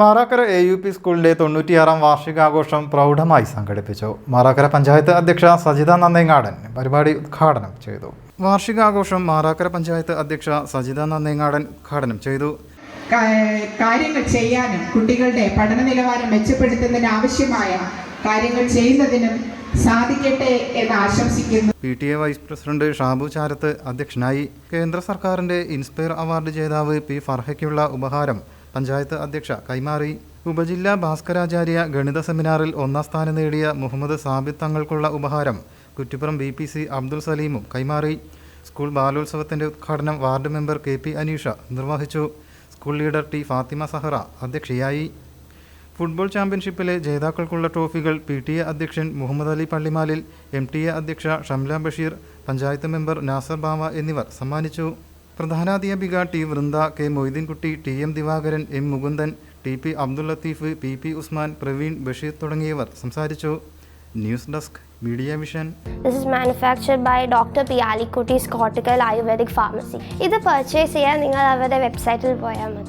Marakkara A U P സ്കൂളിന്റെ തൊണ്ണൂറ്റിയാറാം വാർഷികാഘോഷം പ്രൗഢമായി സംഘടിപ്പിച്ചു. മാറാക്കര പഞ്ചായത്ത് അധ്യക്ഷ സജിത നന്ദേങ്ങാടൻ പരിപാടി ഉദ്ഘാടനം ചെയ്തു. വാർഷികാഘോഷം മാറാക്കര പഞ്ചായത്ത് അധ്യക്ഷ സജിത നന്ദേങ്ങാടൻ ഉദ്ഘാടനം ചെയ്തു. കാര്യങ്ങൾ ചെയ്യാനും കുട്ടികളുടെ പഠന നിലവാരം മെച്ചപ്പെടുത്തുന്നതിന് ആവശ്യമായ കാര്യങ്ങൾ ചെയ്യുന്നതിനും സാധിക്കട്ടെ എന്ന് ആശംസിക്കുന്നു. P T A vice president Shabu Charath അധ്യക്ഷനായി. കേന്ദ്ര സർക്കാരിന്റെ ഇൻസ്പയർ അവാർഡ് ജേതാവ് പി ഫർഹയ്ക്കുള്ള ഉപഹാരം പഞ്ചായത്ത് അധ്യക്ഷ കൈമാറി. ഉപജില്ലാ ഭാസ്കരാചാര്യ ഗണിത സെമിനാറിൽ ഒന്നാം സ്ഥാനം നേടിയ മുഹമ്മദ് സാബിദ് തങ്ങൾക്കുള്ള ഉപഹാരം Kuttippuram B P C Abdul സലീമും കൈമാറി. സ്കൂൾ ബാലോത്സവത്തിന്റെ ഉദ്ഘാടനം ward member K P Aneesha നിർവഹിച്ചു. School leader T Fathima Sahara അധ്യക്ഷയായി. ഫുട്ബോൾ ചാമ്പ്യൻഷിപ്പിലെ ജേതാക്കൾക്കുള്ള ട്രോഫികൾ പി ടി എ അധ്യക്ഷൻ Muhammad Ali Pallimalil M T A അധ്യക്ഷ ഷംല ബഷീർ പഞ്ചായത്ത് മെമ്പർ നാസർ ബാവ എന്നിവർ സമ്മാനിച്ചു. പ്രധാനാധ്യാപിക T Vrinda K Moideenkutty T M Divakaran M Mukundan T P Abdul Latheef P P Usman Praveen Basheer തുടങ്ങിയവർ സംസാരിച്ചു. News desk media mission. This is manufactured by doctor P Kutti's Cortical Ayurvedic Pharmacy. ഇത് purchase ചെയ്യാൻ നിങ്ങൾ അവരുടെ വെബ്സൈറ്റിൽ പോയാൽ മതി.